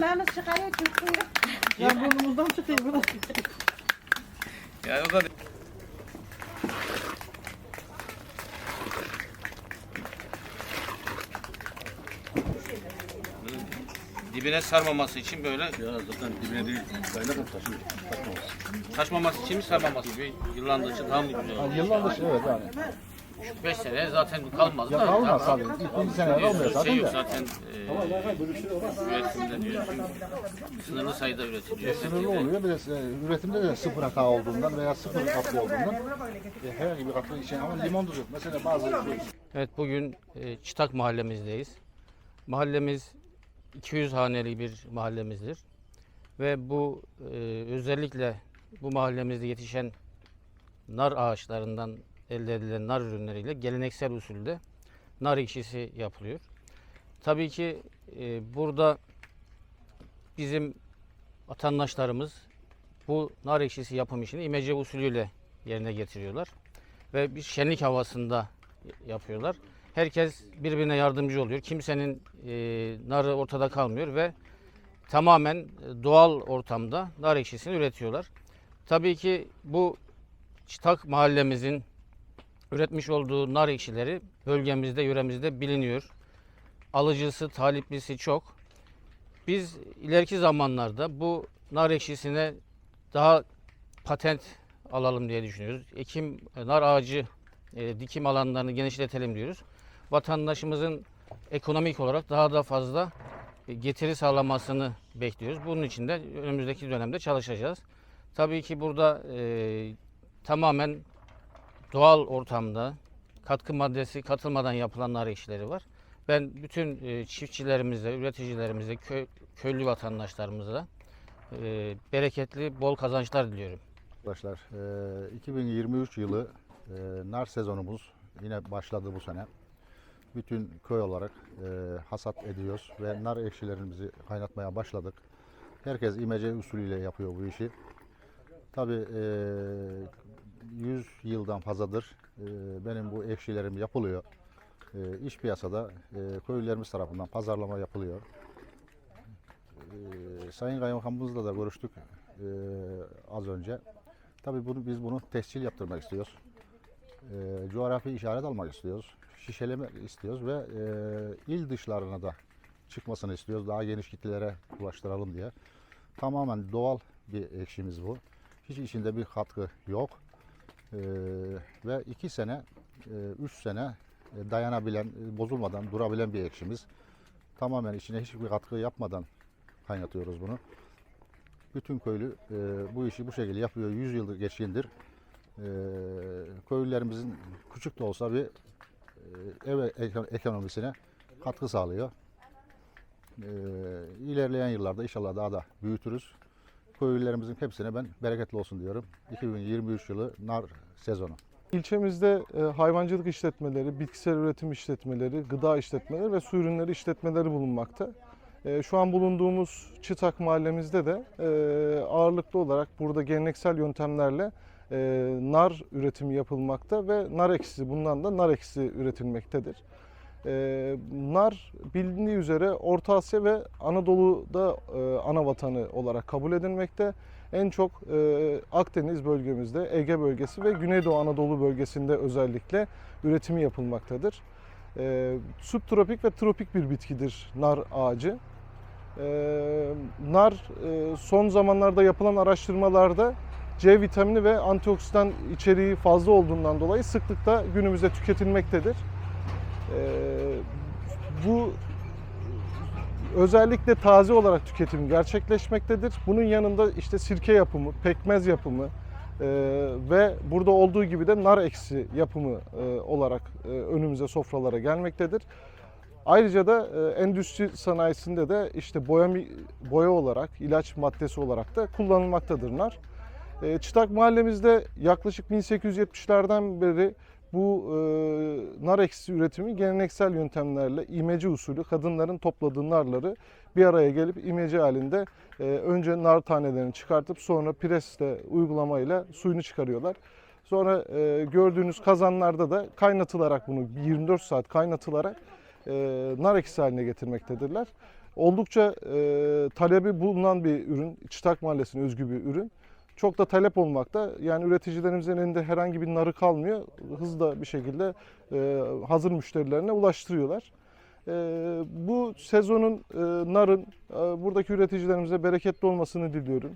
Burnumuzdan çıkarıyor çünkü. Ya burnumuzdan çıkıyor burası. Yani o da dibine sarmaması için böyle Ya zaten dibine değil. Kaynak mı taşıyor? taşmaması için mi sarmaması gibi yıllandıkça daha mı güzel olur? Yıllardır evet yani. 5 sene zaten kalmaz Ya da. kalmaz daha- tabii. İlk bir sene olmuyor Şey zaten yok de. zaten e, üretimde diyorsun. Sınırlı sayıda üretiliyor. Sınırlı oluyor. Bir de e, üretimde de sıfır hata olduğundan veya sıfır katkı olduğundan e, herhangi bir katkı için ama limon tuzu. Mesela bazı Evet bugün e, Çıtak mahallemizdeyiz. Mahallemiz 200 haneli bir mahallemizdir. Ve bu e, özellikle bu mahallemizde yetişen nar ağaçlarından elde edilen nar ürünleriyle geleneksel usulde nar ekşisi yapılıyor. Tabii ki e, burada bizim vatandaşlarımız bu nar ekşisi yapım işini imece usulüyle yerine getiriyorlar. Ve bir şenlik havasında yapıyorlar. Herkes birbirine yardımcı oluyor. Kimsenin e, narı ortada kalmıyor ve tamamen doğal ortamda nar ekşisini üretiyorlar. Tabii ki bu Çıtak mahallemizin üretmiş olduğu nar ekşileri bölgemizde, yöremizde biliniyor. Alıcısı, taliplisi çok. Biz ileriki zamanlarda bu nar ekşisine daha patent alalım diye düşünüyoruz. Ekim, e, nar ağacı e, dikim alanlarını genişletelim diyoruz. Vatandaşımızın ekonomik olarak daha da fazla e, getiri sağlamasını bekliyoruz. Bunun için de önümüzdeki dönemde çalışacağız. Tabii ki burada e, tamamen doğal ortamda katkı maddesi katılmadan yapılan nar ekşileri var. Ben bütün e, çiftçilerimize, üreticilerimize, köy, köylü vatandaşlarımıza e, bereketli, bol kazançlar diliyorum. Arkadaşlar e, 2023 yılı e, nar sezonumuz yine başladı bu sene. Bütün köy olarak e, hasat ediyoruz ve nar ekşilerimizi kaynatmaya başladık. Herkes imece usulüyle yapıyor bu işi. Tabii e, 100 yıldan fazladır e, benim bu ekşilerim yapılıyor. E, iş piyasada e, köylülerimiz tarafından pazarlama yapılıyor. Sayın Kaymakamımızla da görüştük az önce. Tabii bunu, biz bunu tescil yaptırmak istiyoruz. Coğrafi işaret almak istiyoruz. Şişeleme istiyoruz ve il dışlarına da çıkmasını istiyoruz. Daha geniş kitlelere ulaştıralım diye. Tamamen doğal bir ekşimiz bu. Hiç içinde bir katkı yok. E, ve iki sene, e, üç sene e, dayanabilen, e, bozulmadan durabilen bir ekşimiz. Tamamen içine hiçbir katkı yapmadan kaynatıyoruz bunu. Bütün köylü e, bu işi bu şekilde yapıyor. 100 yıldır geçkindir. E, köylülerimizin küçük de olsa bir e, ev ek- ekonomisine katkı sağlıyor. E, ilerleyen yıllarda inşallah daha da büyütürüz. Köylülerimizin hepsine ben bereketli olsun diyorum. 2023 yılı nar sezonu. İlçemizde e, hayvancılık işletmeleri, bitkisel üretim işletmeleri, gıda işletmeleri ve su ürünleri işletmeleri bulunmakta. E, Şu an bulunduğumuz Çıtak mahallemizde de e, ağırlıklı olarak burada geleneksel yöntemlerle nar üretimi yapılmakta ve nar ekşisi bundan da nar ekşisi üretilmektedir. E, nar bilindiği üzere Orta Asya ve Anadolu'da e, ana vatanı olarak kabul edilmekte. En çok e, Akdeniz bölgemizde, Ege bölgesi ve Güneydoğu Anadolu bölgesinde özellikle üretimi yapılmaktadır. E, subtropik ve tropik bir bitkidir nar ağacı. E, nar e, son zamanlarda yapılan araştırmalarda C vitamini ve antioksidan içeriği fazla olduğundan dolayı sıklıkla günümüzde tüketilmektedir. E, bu özellikle taze olarak tüketim gerçekleşmektedir. Bunun yanında işte sirke yapımı, pekmez yapımı e, ve burada olduğu gibi de nar eksi yapımı e, olarak e, önümüze sofralara gelmektedir. Ayrıca da e, endüstri sanayisinde de işte boya, boya olarak, ilaç maddesi olarak da kullanılmaktadır nar. E, Çıtak mahallemizde yaklaşık 1870'lerden beri bu e, nar ekşisi üretimi geleneksel yöntemlerle imece usulü kadınların topladığı narları bir araya gelip imece halinde e, önce nar tanelerini çıkartıp sonra presle uygulamayla suyunu çıkarıyorlar. Sonra e, gördüğünüz kazanlarda da kaynatılarak bunu 24 saat kaynatılarak e, nar ekşisi haline getirmektedirler. Oldukça e, talebi bulunan bir ürün, Çıtak Mahallesi'ne özgü bir ürün. Çok da talep olmakta. Yani üreticilerimizin elinde herhangi bir narı kalmıyor. Hızla bir şekilde e, hazır müşterilerine ulaştırıyorlar. E, bu sezonun e, narın buradaki üreticilerimize bereketli olmasını diliyorum.